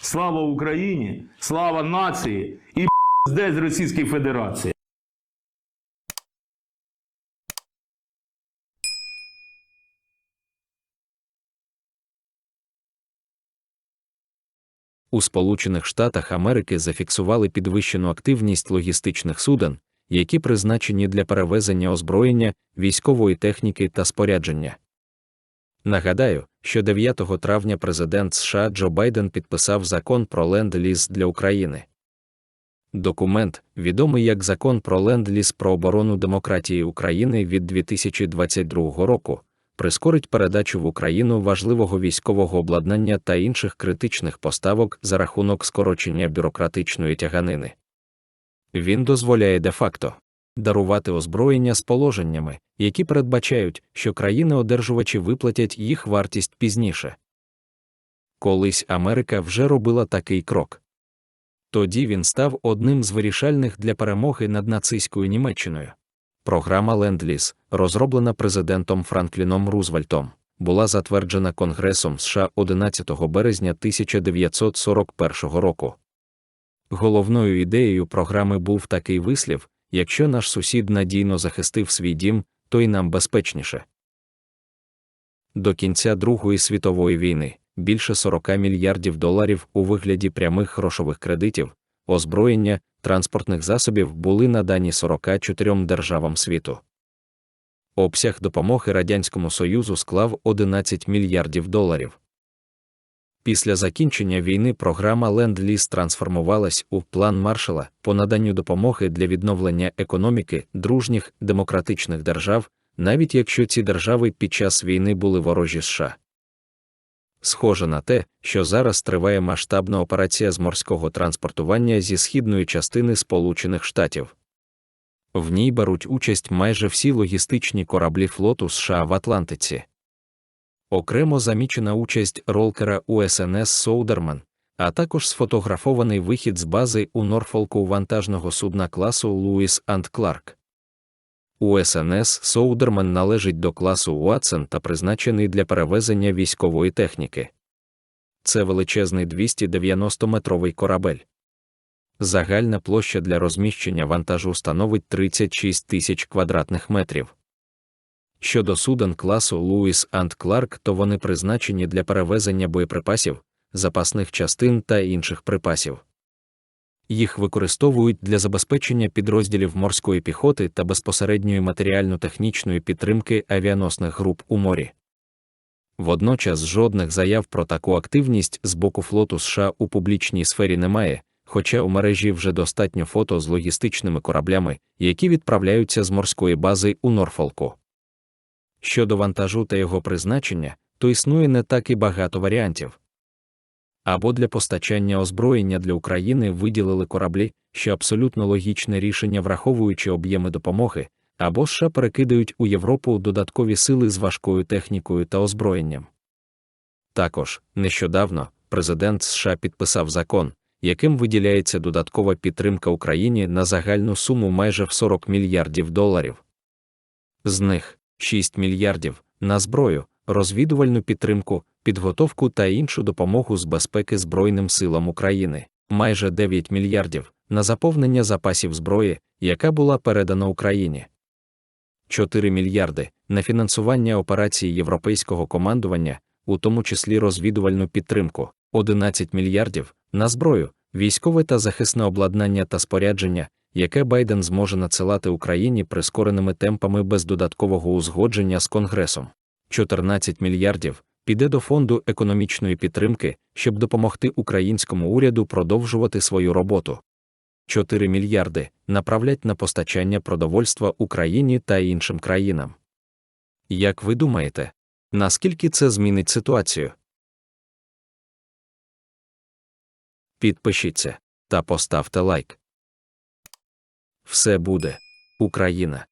Слава Україні! Слава нації і з Російської Федерації! У Сполучених Штатах Америки зафіксували підвищену активність логістичних суден, які призначені для перевезення озброєння, військової техніки та спорядження. Нагадаю, що 9 травня президент США Джо Байден підписав закон про ленд-ліз для України. Документ, відомий як Закон про ленд-ліз про оборону демократії України від 2022 року, прискорить передачу в Україну важливого військового обладнання та інших критичних поставок за рахунок скорочення бюрократичної тяганини. Він дозволяє де-факто дарувати озброєння з положеннями, які передбачають, що країни-одержувачі виплатять їх вартість пізніше. Колись Америка вже робила такий крок. Тоді він став одним з вирішальних для перемоги над нацистською Німеччиною. Програма Ленд-Ліз, розроблена президентом Франкліном Рузвельтом, була затверджена Конгресом США 11 березня 1941 року. Головною ідеєю програми був такий вислів: якщо наш сусід надійно захистив свій дім, то й нам безпечніше. До кінця Другої світової війни більше 40 мільярдів доларів у вигляді прямих грошових кредитів, озброєння, транспортних засобів були надані 44 державам світу. Обсяг допомоги Радянському Союзу склав 11 мільярдів доларів. Після закінчення війни програма Ленд-Ліз трансформувалась у план Маршала по наданню допомоги для відновлення економіки дружніх демократичних держав, навіть якщо ці держави під час війни були ворожі США. Схоже на те, що зараз триває масштабна операція з морського транспортування зі східної частини Сполучених Штатів. В ній беруть участь майже всі логістичні кораблі флоту США в Атлантиці. Окремо замічена участь ролкера УСНС Соудерман, а також сфотографований вихід з бази у Норфолку вантажного судна класу Луїс Анд Кларк. УСНС Соудерман належить до класу Уатсон та призначений для перевезення військової техніки. Це величезний 290-метровий корабель. Загальна площа для розміщення вантажу становить 36 тисяч квадратних метрів. Щодо суден класу Луїс Анд Кларк, то вони призначені для перевезення боєприпасів, запасних частин та інших припасів. Їх використовують для забезпечення підрозділів морської піхоти та безпосередньої матеріально-технічної підтримки авіаносних груп у морі. Водночас жодних заяв про таку активність з боку флоту США у публічній сфері немає, хоча у мережі вже достатньо фото з логістичними кораблями, які відправляються з морської бази у Норфолку. Щодо вантажу та його призначення, то існує не так і багато варіантів. Або для постачання озброєння для України виділили кораблі, що абсолютно логічне рішення, враховуючи об'єми допомоги, або США перекидають у Європу додаткові сили з важкою технікою та озброєнням. Також нещодавно президент США підписав закон, яким виділяється додаткова підтримка Україні на загальну суму майже в 40 мільярдів доларів. З них 6 мільярдів на зброю, розвідувальну підтримку, підготовку та іншу допомогу з безпеки Збройним силам України, майже 9 мільярдів на заповнення запасів зброї, яка була передана Україні. 4 мільярди на фінансування операцій європейського командування, у тому числі розвідувальну підтримку, 11 мільярдів на зброю, військове та захисне обладнання та спорядження, яке Байден зможе надсилати Україні прискореними темпами без додаткового узгодження з Конгресом. 14 мільярдів піде до фонду економічної підтримки, щоб допомогти українському уряду продовжувати свою роботу. 4 мільярди направлять на постачання продовольства Україні та іншим країнам. Як ви думаєте, наскільки це змінить ситуацію? Підпишіться та поставте лайк. Все буде Україна!